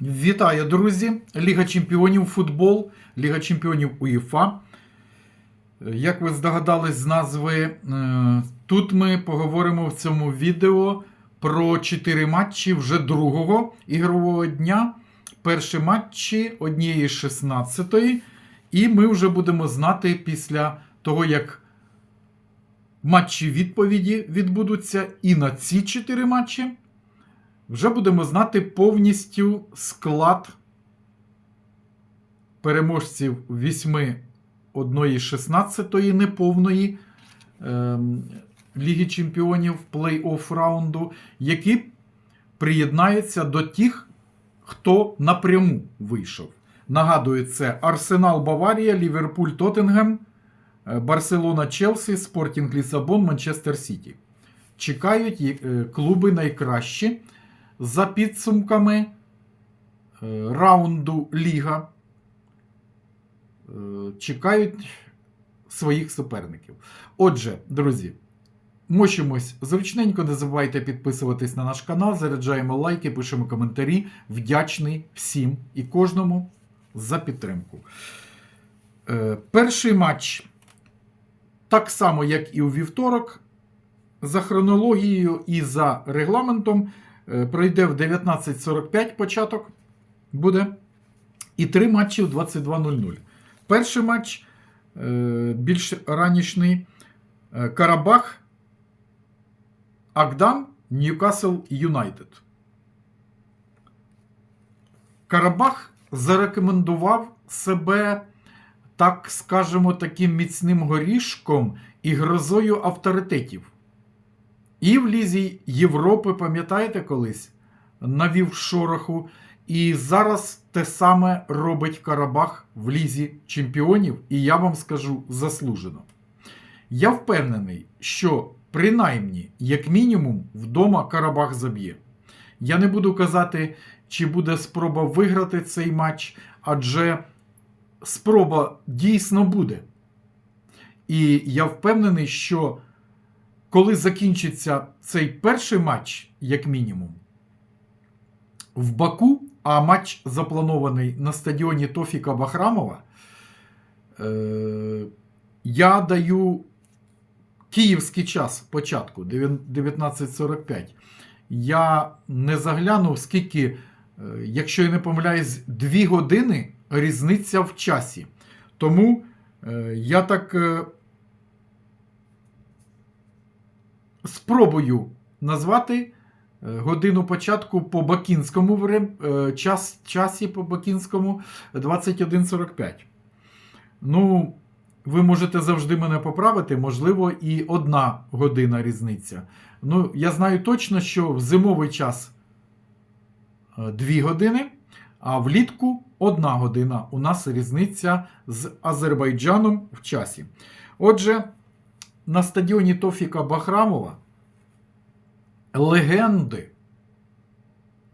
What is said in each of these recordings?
Вітаю, друзі! Ліга чемпіонів футбол, Ліга чемпіонів УЄФА. Як ви здогадались з назви, е, тут ми поговоримо в цьому відео про 4 матчі вже другого ігрового дня. Перші матчі однієї з 16 І ми вже будемо знати після того, як матчі відповіді відбудуться і на ці 4 матчі. Вже будемо знати повністю склад переможців 8 1 16 неповної ем, Ліги Чемпіонів плей-офф раунду, які приєднаються до тих, хто напряму вийшов. Нагадую, це Арсенал Баварія, Ліверпуль Тоттенгем, е, Барселона Челсі, Спортінг Лісабон, Манчестер Сіті. Чекають е, клуби найкращі за підсумками е, раунду Ліга. Е, Чекають своїх суперників. Отже, друзі, мочимось зручненько. Не забувайте підписуватись на наш канал, заряджаємо лайки, пишемо коментарі. Вдячний всім і кожному за підтримку. Е, Перший матч, так само, як і у вівторок, за хронологією і за регламентом, пройде в 19.45 початок буде. І три матчі в 22.00. Перший матч е, більш ранішній е, Карабах, Агдам, Ньюкасл Юнайтед. Карабах зарекомендував себе, так скажемо, таким міцним горішком і грозою авторитетів. І в Лізі Європи, пам'ятаєте колись, навів шороху. І зараз те саме робить Карабах в Лізі чемпіонів, і я вам скажу заслужено. Я впевнений, що принаймні, як мінімум, вдома Карабах заб'є. Я не буду казати, чи буде спроба виграти цей матч, адже спроба дійсно буде. І я впевнений, що коли закінчиться цей перший матч, як мінімум, в Баку, а матч запланований на стадіоні Тофіка Бахрамова, е, я даю київський час початку 19.45. Я не заглянув, скільки, е, якщо я не помиляюсь, 2 години різниця в часі. Тому е, я так е, спробую назвати е, годину початку по бакінському е, час, часі по бакінському 21.45. Ну, ви можете завжди мене поправити, можливо, і одна година різниця. Ну, я знаю точно, що в зимовий час 2 години, а влітку 1 година. У нас різниця з Азербайджаном в часі. Отже, на стадіоні Тофіка Бахрамова легенди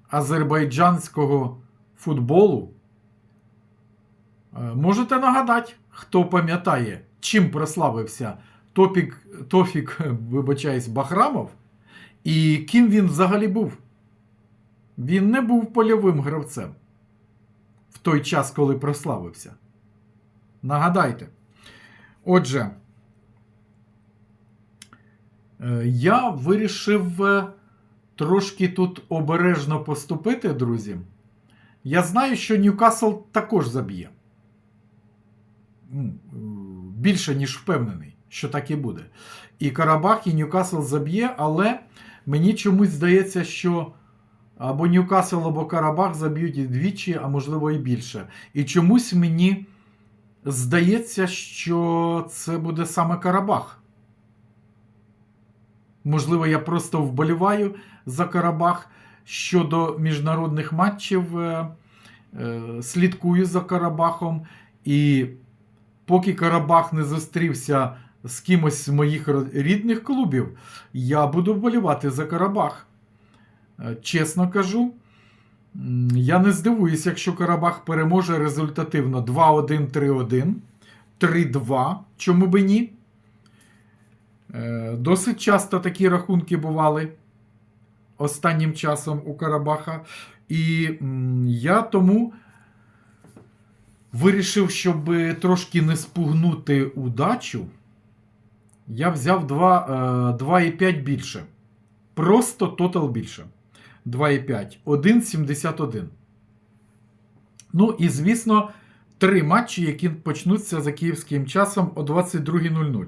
азербайджанського футболу. Е, Можете нагадати, хто пам'ятає, чим прославився Топік, Тофік, вибачаюсь, Бахрамов, і ким він взагалі був? Він не був польовим гравцем в той час, коли прославився. Нагадайте. Отже, я вирішив е, трошки тут обережно поступити, друзі. Я знаю, що Ньюкасл також заб'є. Ну, е, Більше, ніж впевнений, що так і буде. І Карабах, і Ньюкасл заб'є, але мені чомусь здається, що або Ньюкасл, або Карабах заб'ють і двічі, а можливо і більше. І чомусь мені здається, що це буде саме Карабах. Можливо, я просто вболіваю за Карабах щодо міжнародних матчів, е, е, слідкую за Карабахом. І поки Карабах не зустрівся з кимось з моїх рідних клубів, я буду вболівати за Карабах. Е, Чесно кажу, я не здивуюсь, якщо Карабах переможе результативно 2-1, 3-1, 3-2, чому би ні. Е, Досить часто такі рахунки бували останнім часом у Карабаха. І я тому вирішив, щоб трошки не спугнути удачу, я взяв 2, е, 2,5 більше. Просто тотал більше. 2,5. 1,71. Ну і, звісно, три матчі, які почнуться за київським часом о 22.00.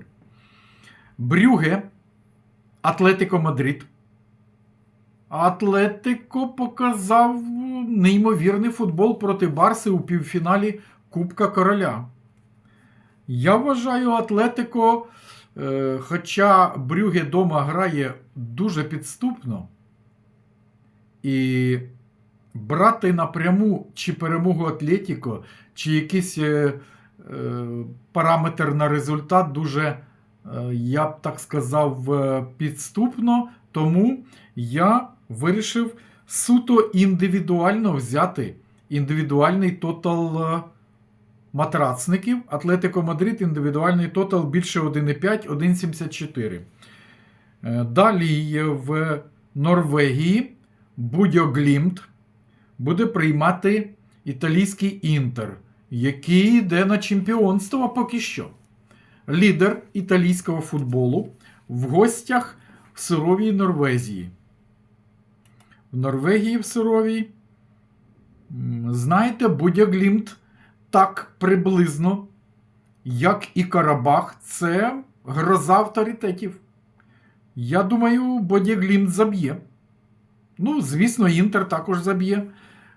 Брюге, Атлетико Мадрид. Атлетико показав неймовірний футбол проти Барси у півфіналі Кубка Короля. Я вважаю, Атлетико, е, хоча Брюге дома грає дуже підступно, і брати напряму чи перемогу Атлетико, чи якийсь е, е, параметр на результат дуже, я б так сказав, е, підступно. Тому я вирішив суто індивідуально взяти індивідуальний тотал е, матрацників. Атлетико Мадрид індивідуальний тотал більше 1,5, 1,74. Е, Далі в Норвегії Будьоглімт буде приймати італійський інтер, який йде на чемпіонство поки що. Лідер італійського футболу в гостях в суровій Норвезії. В Норвегії в суровій. м, Знаєте, Будьоглімт так приблизно, як і Карабах, це гроза авторитетів. Я думаю, Бодяглімт заб'є. Ну, звісно, Інтер також заб'є,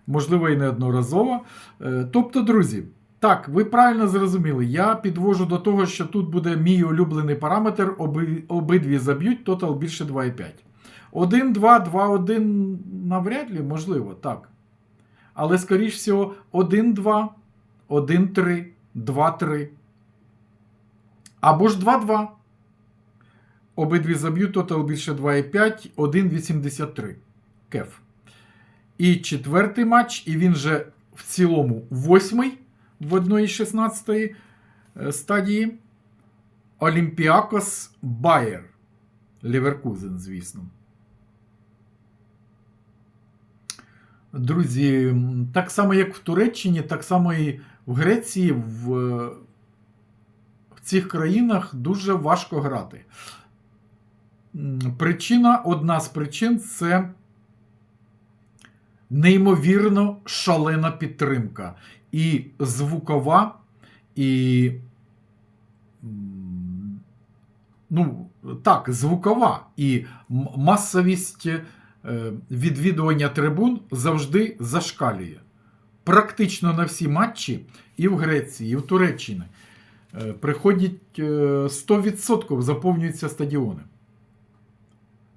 можливо, і неодноразово. Е, Тобто, друзі, так, ви правильно зрозуміли. Я підвожу до того, що тут буде мій улюблений параметр, оби, обидві заб'ють, тотал більше 2,5. 1, 2, 2, 1 навряд ли, можливо, так. Але, скоріш всього, 1, 2, 1, 3, 2, 3. Або ж 2, 2. Обидві заб'ють, тотал більше 2,5, 1,83. Кеф. І четвертий матч, і він же в цілому восьмий в 1,16 е, стадії. Олімпіакос Байер. Ліверкузен, звісно. Друзі, так само, як в Туреччині, так само і в Греції, в, в цих країнах дуже важко грати. Причина, одна з причин це неймовірно шалена підтримка. І звукова, і. Ну, так, звукова і масовість е, відвідування трибун завжди зашкалює. Практично на всі матчі і в Греції, і в Туреччині е, приходять е, 100% заповнюються стадіони.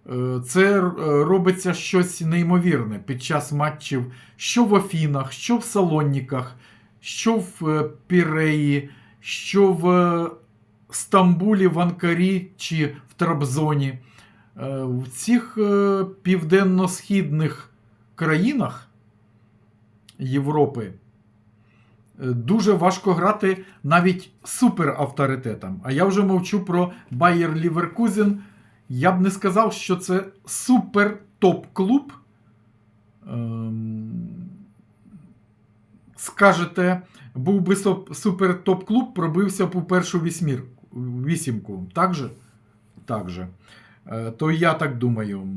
Е, Це е, робиться щось неймовірне під час матчів що в Афінах, що в Салоніках, що в е, Піреї, що в Стамбулі, в Анкарі чи в Трабзоні. В цих південно-східних країнах Європи дуже важко грати навіть суперавторитетам. А я вже мовчу про Байер Ліверкузен. Я б не сказав, що це супер топ-клуб. Ем, Скажете, був би супер топ-клуб, пробився б у першу вісьмірку, вісімку. Так же? Так же. Е, То я так думаю.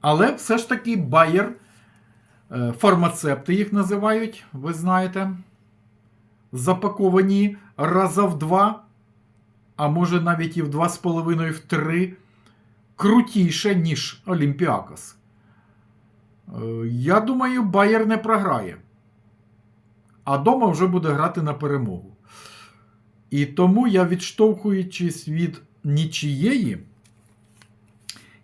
Але все ж таки Байер, е, фармацепти їх називають, ви знаєте. Запаковані раза в два, а може навіть і в два з половиною в три, крутіше, ніж Олімпіакос. Е, Я думаю, Байер не програє. А дома вже буде грати на перемогу. І тому я, відштовхуючись від нічієї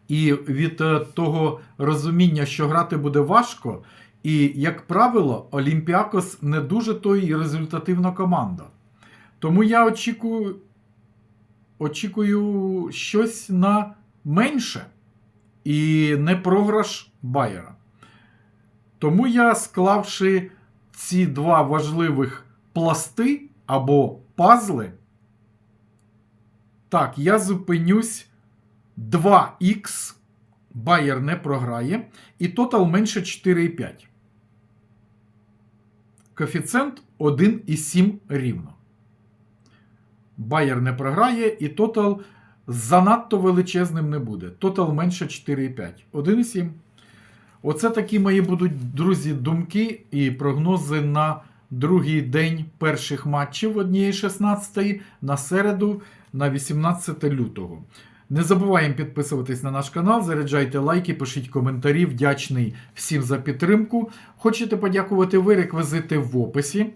і від е, того розуміння, що грати буде важко, і, як правило, Олімпіакос не дуже то і результативна команда. Тому я очікую, очікую щось на менше і не програш Байера. Тому я, склавши ці два важливих пласти або пазли, так, я зупинюсь 2х Байер не програє. І тотал менше 4,5. Коефіцієнт 1,7 рівно. Байер не програє, і тотал занадто величезним не буде. Тотал менше 4,5. 1,7. Оце такі мої будуть, друзі, думки і прогнози на другий день перших матчів однієї 16 на середу на 18 лютого. Не забуваємо підписуватись на наш канал, заряджайте лайки, пишіть коментарі. Вдячний всім за підтримку. Хочете подякувати ви, реквізити в описі.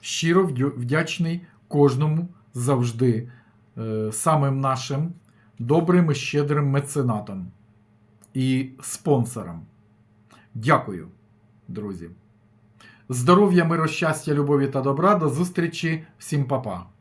Щиро вдячний кожному завжди е, самим нашим добрим і щедрим меценатам і спонсорам. Дякую, друзі. Здоров'я, миру, щастя, любові та добра. До зустрічі. Всім па-па.